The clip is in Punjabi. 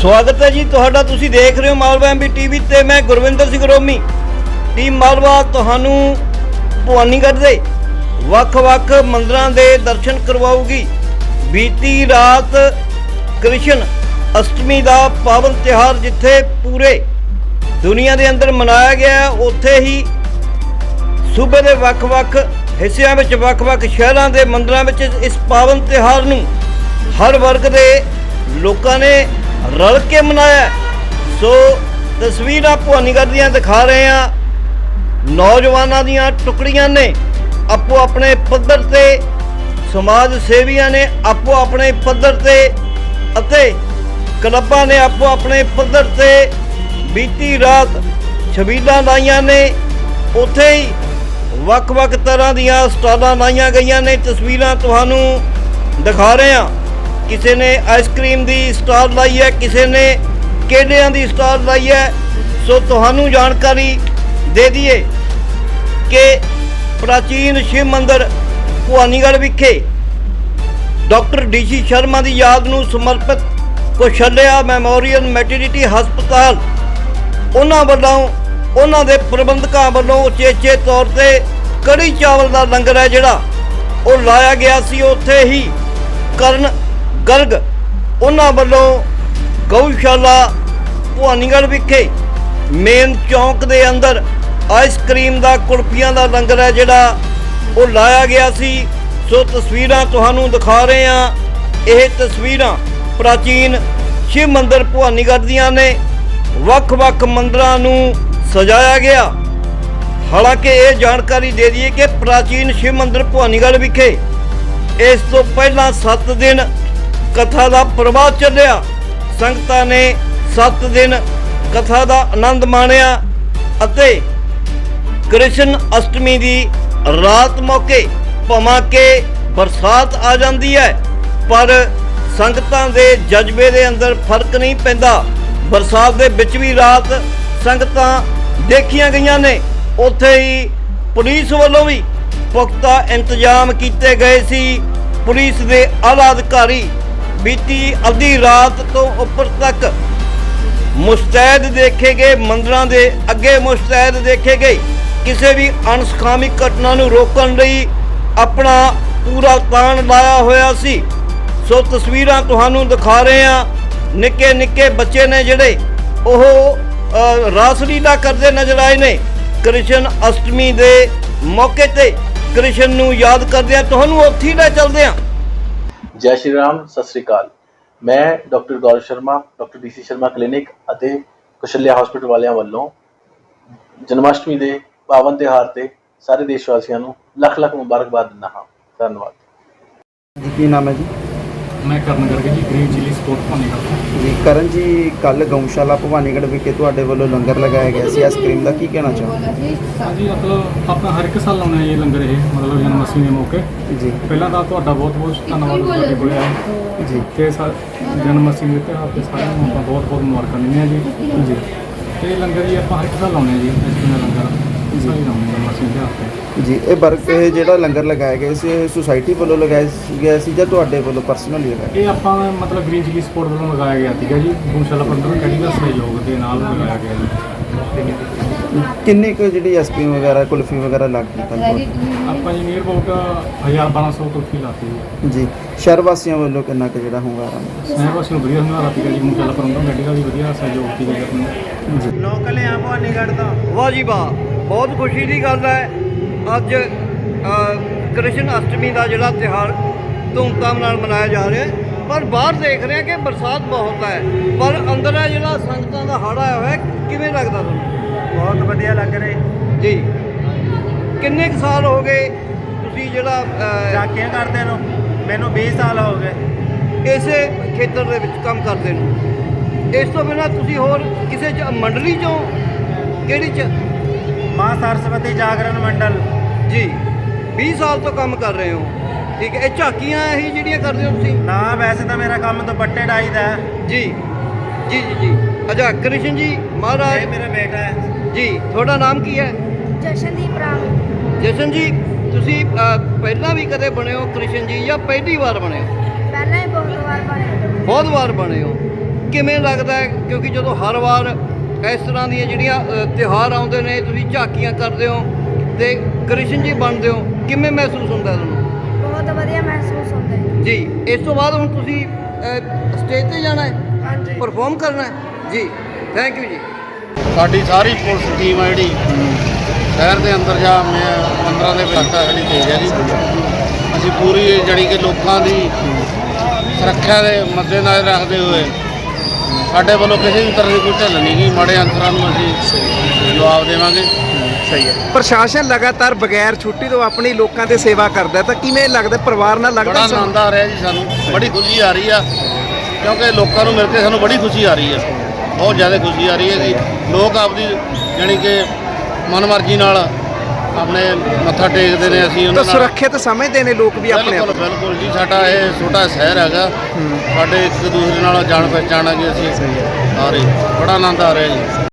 ਸਵਾਗਤ ਹੈ ਜੀ ਤੁਹਾਡਾ, ਤੁਸੀਂ ਦੇਖ ਰਹੇ ਹੋ ਮਾਲਵਾ ਐਮਬੀ ਟੀਵੀ ਤੇ ਮੈਂ ਗੁਰਵਿੰਦਰ ਸਿੰਘ ਰੋਮੀ। ਟੀਮ ਮਾਲਵਾ ਤੁਹਾਨੂੰ ਭਵਾਨੀਗੜ੍ਹ ਦੇ ਵੱਖ-ਵੱਖ ਮੰਦਰਾਂ ਦੇ ਦਰਸ਼ਨ ਕਰਵਾਊਗੀ। ਬੀਤੀ ਰਾਤ ਕ੍ਰਿਸ਼ਨ ਅਸ਼ਟਮੀ ਦਾ ਪਾਵਨ ਤਿਉਹਾਰ ਜਿੱਥੇ ਪੂਰੇ ਦੁਨੀਆ ਦੇ ਅੰਦਰ ਮਨਾਇਆ ਗਿਆ ਉੱਥੇ ਹੀ ਸੂਬੇ ਦੇ ਵੱਖ-ਵੱਖ ਹਿੱਸਿਆਂ ਵਿੱਚ ਵੱਖ-ਵੱਖ ਸ਼ਹਿਰਾਂ ਦੇ ਮੰਦਰਾਂ ਵਿੱਚ ਇਸ ਪਾਵਨ ਤਿਉਹਾਰ ਨੂੰ ਹਰ ਵਰਗ ਦੇ ਲੋਕਾਂ ਨੇ ਰਲ ਕੇ ਮਨਾਇਆ। ਸੋ ਤਸਵੀਰਾਂ ਭਵਾਨੀਗੜ੍ਹ ਦੀਆਂ ਦਿਖਾ ਰਹੇ ਹਾਂ। ਨੌਜਵਾਨਾਂ ਦੀਆਂ ਟੁਕੜੀਆਂ ਨੇ ਆਪੋ ਆਪਣੇ ਪੱਧਰ ਤੇ ਸਮਾਜ ਸੇਵੀਆਂ ਨੇ ਆਪੋ ਆਪਣੇ ਪੱਧਰ ਤੇ ਅਤੇ ਕਲੱਬਾਂ ਨੇ ਆਪੋ ਆਪਣੇ ਪੱਧਰ ਤੇ ਬੀਤੀ ਰਾਤ ਛਬੀਲਾਂ ਲਾਈਆਂ ਨੇ। ਉੱਥੇ ਹੀ ਵੱਖ-ਵੱਖ ਤਰ੍ਹਾਂ ਦੀਆਂ ਸਟਾਲਾਂ ਲਾਈਆਂ ਗਈਆਂ ਨੇ। ਤਸਵੀਰਾਂ ਤੁਹਾਨੂੰ ਦਿਖਾ ਰਹੇ ਹਾਂ। ਕਿਸੇ ਨੇ ਆਈਸਕ੍ਰੀਮ ਦੀ ਸਟਾਲ ਲਾਈ ਹੈ, ਕਿਸੇ ਨੇ ਕੇਲਿਆਂ ਦੀ ਸਟਾਲ ਲਾਈ ਹੈ, ਸੋ ਤੁਹਾਨੂੰ ਜਾਣਕਾਰੀ ਦੇ ਦਈਏ ਕਿ ਪ੍ਰਾਚੀਨ ਸ਼ਿਵ ਮੰਦਿਰ ਭਵਾਨੀਗੜ੍ਹ ਵਿਖੇ ਡਾਕਟਰ ਡੀਸੀ ਸ਼ਰਮਾ ਦੀ ਯਾਦ ਨੂੰ ਸਮਰਪਿਤ ਕੁਸ਼ਲਿਆ ਮੈਮੋਰੀਅਲ ਮੈਟਰਨਿਟੀ ਹਸਪਤਾਲ, ਉਹਨਾਂ ਵੱਲੋਂ, ਉਹਨਾਂ ਦੇ ਪ੍ਰਬੰਧਕਾਂ ਵੱਲੋਂ ਉਚੇਚੇ ਤੌਰ ਤੇ ਕੜੀ ਚਾਵਲ ਦਾ ਲੰਗਰ ਹੈ ਜਿਹੜਾ ਉਹ ਲਾਇਆ ਗਿਆ ਸੀ। ਉੱਥੇ ਹੀ ਕਰਨ ਗਰਗ ਉਹਨਾਂ ਵੱਲੋਂ ਗਊਸ਼ਾਲਾ ਭਵਾਨੀਗੜ੍ਹ ਵਿਖੇ ਮੇਨ ਚੌਂਕ ਦੇ ਅੰਦਰ ਆਈਸਕ੍ਰੀਮ ਦਾ, ਕੁਲਫੀਆਂ ਦਾ ਲੰਗਰ ਹੈ ਜਿਹੜਾ ਉਹ ਲਾਇਆ ਗਿਆ ਸੀ। ਸੋ ਤਸਵੀਰਾਂ ਤੁਹਾਨੂੰ ਦਿਖਾ ਰਹੇ ਹਾਂ। ਇਹ ਤਸਵੀਰਾਂ ਪ੍ਰਾਚੀਨ ਸ਼ਿਵ ਮੰਦਿਰ ਭਵਾਨੀਗੜ੍ਹ ਦੀਆਂ ਨੇ। ਵੱਖ-ਵੱਖ ਮੰਦਰਾਂ ਨੂੰ ਸਜਾਇਆ ਗਿਆ। ਹਾਲਾਂਕਿ ਇਹ ਜਾਣਕਾਰੀ ਦੇ ਦਈਏ ਕਿ ਪ੍ਰਾਚੀਨ ਸ਼ਿਵ ਮੰਦਿਰ ਭਵਾਨੀਗੜ੍ਹ ਵਿਖੇ ਇਸ ਤੋਂ ਪਹਿਲਾਂ 7 ਦਿਨ ਕਥਾ ਦਾ ਪ੍ਰਵਾਹ ਚੱਲਿਆ। ਸੰਗਤਾਂ ਨੇ 7 ਦਿਨ ਕਥਾ ਦਾ ਆਨੰਦ ਮਾਣਿਆ ਅਤੇ ਕ੍ਰਿਸ਼ਨ ਅਸ਼ਟਮੀ ਦੀ ਰਾਤ ਮੌਕੇ ਭਵਾਂ ਕਿ ਬਰਸਾਤ ਆ ਜਾਂਦੀ ਹੈ। ਪਰ ਸੰਗਤਾਂ ਦੇ ਜਜ਼ਬੇ ਦੇ ਅੰਦਰ ਫ਼ਰਕ ਨਹੀਂ ਪੈਂਦਾ। ਬਰਸਾਤ ਦੇ ਵਿੱਚ ਵੀ ਰਾਤ ਸੰਗਤਾਂ ਦੇਖੀਆਂ ਗਈਆਂ ਨੇ। ਉੱਥੇ ਹੀ ਪੁਲਿਸ ਵੱਲੋਂ ਵੀ ਪੁਖਤਾ ਇੰਤਜ਼ਾਮ ਕੀਤੇ ਗਏ ਸੀ। ਪੁਲਿਸ ਦੇ ਆਲਾ ਅਧਿਕਾਰੀ ਬੀਤੀ ਅੱਧੀ ਰਾਤ ਤੋਂ ਉੱਪਰ ਤੱਕ ਮੁਸਤੈਦ ਦੇਖੇ ਗਏ ਮੰਦਰਾਂ ਦੇ ਅੱਗੇ ਮੁਸਤੈਦ ਦੇਖੇ ਗਏ। ਕਿਸੇ ਵੀ ਅਣਸਖਾਮੀ ਘਟਨਾ ਨੂੰ ਰੋਕਣ ਲਈ ਆਪਣਾ ਪੂਰਾ ਤਾਣ ਲਾਇਆ ਹੋਇਆ ਸੀ। ਸੋ ਤਸਵੀਰਾਂ ਤੁਹਾਨੂੰ ਦਿਖਾ ਰਹੇ ਹਾਂ। ਨਿੱਕੇ ਨਿੱਕੇ ਬੱਚੇ ਨੇ ਜਿਹੜੇ ਉਹ ਅ, ਰਾਸਲੀਲਾ ਕਰਦੇ ਨਜ਼ਰ ਆਏ ਨੇ। ਕ੍ਰਿਸ਼ਨ ਅਸ਼ਟਮੀ ਦੇ ਮੌਕੇ ਤੇ ਕ੍ਰਿਸ਼ਨ ਨੂੰ ਯਾਦ ਕਰਦੇ ਆ ਤੁਹਾਨੂੰ ਉੱਥੇ ਹੀ ਲੈ ਚੱਲਦੇ ਆ ਜੈ ਸ਼੍ਰੀ ਰਾਮ, ਸਤਿ ਸ੍ਰੀ ਅਕਾਲ। ਮੈਂ doctor Gaurav Sharma, doctor DC Sharma clinic ਅਤੇ ਕੁਸ਼ਲਿਆ ਹਸਪੀਟਲ ਵਾਲਿਆਂ ਵੱਲੋਂ ਜਨਮਾਸ਼ਟਮੀ ਦੇ ਪਾਵਨ ਤਿਉਹਾਰ ਤੇ ਸਾਰੇ ਦੇਸ਼ ਵਾਸੀਆਂ ਨੂੰ ਲੱਖ ਲੱਖ ਮੁਬਾਰਕਬਾਦ ਦਿੰਦਾ ਹਾਂ। ਧੰਨਵਾਦ। ਜੀ, ਕੀ ਨਾਮ ਹੈ ਜੀ? ਮੈਂ ਕਰਨ ਕਰਕੇ ਜੀ ਗ੍ਰੀਨ ਚਿਲੀ ਸਪੋਰਟ ਪਾਣੀ ਕਰਦਾ ਜੀ ਕਰਨ ਜੀ ਕੱਲ ਗਊਸ਼ਾਲਾ ਭਵਾਨੀਗੜ੍ਹ ਵਿਖੇ ਤੁਹਾਡੇ ਵੱਲੋਂ ਲੰਗਰ ਲਗਾਇਆ ਗਿਆ ਸੀ। ਆਈਸਕ੍ਰੀਮ ਦਾ ਕੀ ਕਹਿਣਾ ਚਾਹੋਗੇ? ਹਾਂਜੀ ਮਤਲਬ ਆਪਾਂ ਹਰ ਇੱਕ ਸਾਲ ਲਾਉਂਦੇ ਹਾਂ ਇਹ ਲੰਗਰ ਇਹ ਮਤਲਬ ਜਨਮ ਅਸ਼ਟਮੀ ਦੇ ਮੌਕੇ। ਜੀ। ਪਹਿਲਾਂ ਤਾਂ ਤੁਹਾਡਾ ਬਹੁਤ ਬਹੁਤ ਧੰਨਵਾਦ ਤੁਹਾਡੇ ਕੋਲੇ ਆਏ ਜੀ। ਤੇ ਸਾ ਜਨਮ ਅਸ਼ਟਮੀ ਦੇ ਤਿਉਹਾਰ ਤੇ ਸਾਰਿਆਂ ਨੂੰ ਆਪਾਂ ਬਹੁਤ ਬਹੁਤ ਮੁਬਾਰਕਾਂ ਦਿੰਦੇ ਹਾਂ ਜੀ। ਜੀ। ਤੇ ਇਹ ਲੰਗਰ ਜੀ ਆਪਾਂ ਹਰ ਇੱਕ ਸਾਲ ਲਾਉਂਦੇ ਹਾਂ ਜੀ ਅਸ਼ਟਮੀ ਦਾ ਲੰਗਰ। ਸਾਲ ਹੀ ਲਾਉਂਦੇ ਹਾਂ ਤਿਉਹਾਰ ਤੇ ਜੀ ਇਹ ਵਰਕ ਇਹ ਜਿਹੜਾ ਲੰਗਰ ਲਗਾਇਆ ਗਿਆ ਸੀ ਇਹ ਸੁਸਾਇਟੀ ਵੱਲੋਂ ਲਗਾਇਆ ਸੀ- ਗਿਆ ਸੀ ਜਾਂ ਤੁਹਾਡੇ ਵੱਲੋਂ ਪਰਸਨਲੀ ਲਗਾਇਆ ਇਹ ਆਪਾਂ ਮਤਲਬ ਗ੍ਰੀਨ ਚਿਲੀ ਸਪੋਰਟ ਵੱਲੋਂ ਲਗਾਇਆ ਗਿਆ ਸੀਗਾ ਜੀ। ਗਊਸ਼ਾਲਾ ਪ੍ਰਬੰਧਕ ਕੜੀ ਦਾ ਸਹਿਯੋਗ ਦੇ ਨਾਲ ਲਗਾਇਆ ਗਿਆ ਜੀ। ਕਿੰਨੇ ਕੁ ਜਿਹੜੀ ਆਈਸਕ੍ਰੀਮ ਵਗੈਰਾ ਕੁਲਫੀ ਵਗੈਰਾ ਲੱਗ ਗਈ ਤੁਹਾਨੂੰ ਆਪਾਂ ਜੀ ਨੀਅਰ ਅਬਾਊਟ 1200 ਕੁਲਫੀ ਲਾਤੀ ਜੀ। ਜੀ ਸ਼ਹਿਰ ਵਾਸੀਆਂ ਵੱਲੋਂ ਕਿੰਨਾ ਕੁ ਜਿਹੜਾ ਹੁੰਗਾਰਾ? ਮਿਲਿਆ? ਸਹਿਬਾਸ ਨੂੰ ਵਧੀਆ ਹੰਗਾਰਾ ਸੀਗਾ ਜੀ ਗਊਸ਼ਾਲਾ ਪ੍ਰਬੰਧਕ ਕੜੀ ਦਾ ਵੀ ਵਧੀਆ ਸਹਿਯੋਗ ਸੀਗਾ ਜੀ। ਆਪਣਾ ਜੀ ਲੋਕਲ ਆ ਭਵਾਨੀਗੜ੍ਹ ਦਾ। ਵਾਹ ਜੀ ਵਾਹ। ਬਹੁਤ ਖੁਸ਼ੀ ਦੀ ਗੱਲ ਹੈ। ਅੱਜ ਕ੍ਰਿਸ਼ਨ ਅਸ਼ਟਮੀ ਦਾ ਜਿਹੜਾ ਤਿਉਹਾਰ ਧੂਮਧਾਮ ਨਾਲ ਮਨਾਇਆ ਜਾ ਰਿਹਾ ਹੈ। ਪਰ ਬਾਹਰ ਦੇਖ ਰਹੇ ਹਾਂ ਕਿ ਬਰਸਾਤ ਬਹੁਤ ਹੈ। ਪਰ ਅੰਦਰ ਹੈ ਜਿਹੜਾ ਸੰਗਤਾਂ ਦਾ ਹੜ ਆਇਆ ਹੋਇਆ ਕਿਵੇਂ ਲੱਗਦਾ ਤੁਹਾਨੂੰ? ਬਹੁਤ ਵਧੀਆ ਲੱਗ ਰਿਹਾ ਜੀ। ਕਿੰਨੇ ਕੁ ਸਾਲ ਹੋ ਗਏ ਤੁਸੀਂ ਜਿਹੜਾ ਝਾਕੀਆਂ ਕਰਦੇ ਨੂੰ? ਮੈਨੂੰ 20 ਸਾਲ ਹੋ ਗਏ। ਇਸੇ ਖੇਤਰ ਦੇ ਵਿੱਚ ਕੰਮ ਕਰਦੇ ਨੂੰ। ਇਸ ਤੋਂ ਬਿਨਾਂ ਤੁਸੀਂ ਹੋਰ ਕਿਸੇ ਮੰਡਲੀ ਚੋਂ ਕਿਹੜੀ ਚ ਮਾਂ ਸਰਸਵਤੀ ਜਾਗਰਣ ਮੰਡਲ। ਜੀ 20 ਸਾਲ ਤੋਂ ਕੰਮ ਕਰ ਰਹੇ ਹੋ। ਠੀਕ ਹੈ ਇਹ ਝਾਕੀਆਂ ਇਹੀ ਜਿਹੜੀਆਂ ਕਰਦੇ ਹੋ ਤੁਸੀਂ? ਨਾ ਵੈਸੇ ਤਾਂ ਮੇਰਾ ਕੰਮ ਦੁਪੱਟੇ ਡਾਈ ਦਾ ਹੈ। ਜੀ ਜੀ ਜੀ ਜੀ। ਅੱਛਾ ਕ੍ਰਿਸ਼ਨ ਜੀ ਮਹਾਰਾਜ। ਇਹ ਮੇਰਾ ਬੇਟਾ ਹੈ। ਜੀ ਤੁਹਾਡਾ ਨਾਮ ਕੀ ਹੈ? ਜਸ਼ਨਦੀਪ ਰਾਮ। ਜਸ਼ਨ ਜੀ ਤੁਸੀਂ ਅ, ਪਹਿਲਾਂ ਵੀ ਕਦੇ ਬਣੇ ਹੋ ਕ੍ਰਿਸ਼ਨ ਜੀ ਜਾਂ ਪਹਿਲੀ ਵਾਰ ਬਣੇ ਹੋ? ਪਹਿਲਾਂ ਹੀ ਬਹੁਤ ਵਾਰ ਬਣੇ। ਬਹੁਤ ਵਾਰ ਬਣੇ ਹੋ। ਕਿਵੇਂ ਲੱਗਦਾ ਹੈ? ਕਿਉਂਕਿ ਜਦੋਂ ਹਰ ਵਾਰ ਇਸ ਤਰ੍ਹਾਂ ਦੀਆਂ ਜਿਹੜੀਆਂ ਅ, ਤਿਉਹਾਰ ਆਉਂਦੇ ਨੇ ਤੁਸੀਂ ਝਾਕੀਆਂ ਕਰਦੇ ਹੋ ਤੇ ਕ੍ਰਿਸ਼ਨ ਜੀ ਬਣਦੇ ਹੋ ਕਿਵੇਂ ਮਹਿਸੂਸ ਹੁੰਦਾ ਤੁਹਾਨੂੰ? ਬਹੁਤ ਵਧੀਆ ਮਹਿਸੂਸ ਹੁੰਦਾ ਹੈ। ਜੀ ਇਸ ਤੋਂ ਬਾਅਦ ਹੁਣ ਤੁਸੀਂ ਸਟੇਜ ਤੇ ਜਾਣਾ ਹੈ? ਹਾਂਜੀ। ਪਰਫਾਰਮ ਕਰਨਾ ਹੈ? ਜੀ ਥੈਂਕ ਯੂ ਜੀ। ਸਾਡੀ ਸਾਰੀ ਪੁਲਿਸ ਟੀਮ ਆ ਜਿਹੜੀ ਸ਼ਹਿਰ ਦੇ ਅੰਦਰ ਜਾਂ ਮੈਂ ਮੰਦਰਾਂ ਦੇ ਵਿੱਚ ਸਾਡੀ ਤੇਜ਼ ਹੈ ਜੀ। ਅਸੀਂ ਪੂਰੀ ਜਿਹੜੀ ਕਿ ਲੋਕਾਂ ਦੀ ਸੁਰੱਖਿਆ ਦੇ ਮੱਦੇਨਜ਼ਰ ਰੱਖਦੇ ਹੋਏ ਸਾਡੇ ਵੱਲੋਂ ਕਿਸੇ ਵੀ ਤਰ੍ਹਾਂ ਦੀ ਕੋਈ ਢਿੱਲ ਨਹੀਂ ਗਈ ਮਾੜੇ ਅੰਸਰਾਂ ਨੂੰ ਅਸੀਂ ਜਵਾਬ ਦੇਵਾਂਗੇ। ਸਹੀ ਹੈ। ਪ੍ਰਸ਼ਾਸਨ ਲਗਾਤਾਰ ਬਗੈਰ ਛੁੱਟੀ ਤੋਂ ਆਪਣੀ ਲੋਕਾਂ ਤੇ ਸੇਵਾ ਕਰਦਾ ਤਾਂ ਕਿਵੇਂ ਲੱਗਦਾ ਪਰਿਵਾਰ ਨਾਲ ਬੜਾ ਲੱਗਦਾ ਆਨੰਦ ਆ ਰਿਹਾ ਜੀ ਸਾਨੂੰ। ਬੜੀ ਖੁਸ਼ੀ ਆ ਰਹੀ ਆ ਕਿਉਂਕਿ ਲੋਕਾਂ ਨੂੰ ਮਿਲ ਕੇ ਸਾਨੂੰ ਬੜੀ ਖੁਸ਼ੀ ਆ ਰਹੀ ਹੈ। ਬਹੁਤ ਜ਼ਿਆਦਾ ਖੁਸ਼ੀ ਆ ਰਹੀ ਹੈ ਜੀ ਲੋਕ ਆਪਦੀ ਜਾਣੀ ਕਿ ਮਨਮਰਜ਼ੀ ਨਾਲ ਆਪਣੇ ਮੱਥਾ ਟੇਕਦੇ ਨੇ ਅਸੀਂ ਤਾਂ ਉਹਨਾਂ ਨਾਲ ਸੁਰੱਖਿਅਤ ਸਮਝਦੇ ਨੇ ਲੋਕ ਵੀ ਆਪਣੇ ਬਿਲਕੁਲ ਆਪ। ਬਿਲਕੁਲ ਜੀ ਸਾਡਾ ਇਹ ਛੋਟਾ ਸ਼ਹਿਰ ਹੈਗਾ। ਸਾਡੇ ਇੱਕ ਦੂਸਰੇ ਨਾਲ ਜਾਣ ਆ ਗਈ ਅਸੀਂ। ਸਾਰੇ ਬੜਾ ਆਨੰਦ ਆ ਰਿਹਾ ਜੀ।